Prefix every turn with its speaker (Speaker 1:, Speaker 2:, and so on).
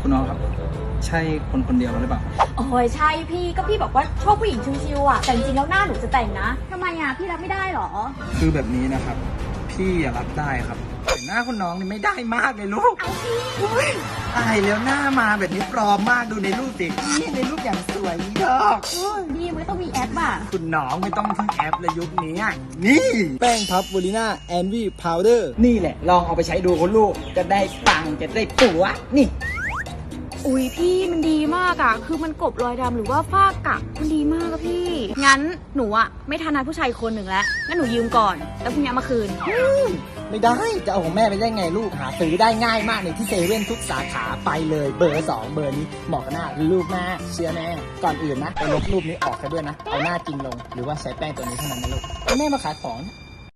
Speaker 1: คุณน้องครับ ใช่คนคนเดียวกันหรือเปล่า
Speaker 2: โอ้ยใช่พี่ก็พี่บอกว่าชอบผู้หญิงชิวๆอะแต่จริงๆแล้วหน้าหนูจะแต่งนะทำไมอะพี่รับไม่ได้เหรอ
Speaker 1: คือแบบนี้นะครับ พี่อย่ารับได้ครับแต่หน้าคุณน้องนี่ไม่ได้มากเลยลูก
Speaker 2: เอาพี่
Speaker 1: อุ๊ยตายแล้วหน้ามาแบบนี้ปลอมมากดูในรูปสินี่ในรูปอย่างสวยดอก
Speaker 2: พี่ไม่ต้องมีแอปอะ
Speaker 1: คุณน้องไม่ต้องพึ่งแอปเลยยุคนี้อะนี่แป้งพับวอลิน่าแอนวีพาวเดอร์นี่แหละ ลองเอาไปใช้ดูคุณลูกจะได้ปังจะได้ปัวนี่
Speaker 2: อุ้ยพี่มันดีมากอะคือมันกลบรอยดำหรือว่าฝ้ากะมันดีมากอะพี่ งั้นหนูอะไม่ทันนัดผู้ชายคนหนึ่งแล้ว งั้นหนูยืมก่อน แล้วพรุ่งนี้เอามาคืน
Speaker 1: ไม่ได้ จะเอาของแม่ไปได้ไงลูกหาซื้อได้ง่ายมากในที่เซเว่นทุกสาขาไปเลยเบอร์2เบอร์นี้เหมาะกับหน้าลูกมากเชื่อแม่ก่อนอื่นนะไปลบรูปนี้ออกกันด้วยนะเอาหน้าจริงลงหรือว่าใช้แป้งตัวนี้เท่านั้นนะลูกแม่มาขายของ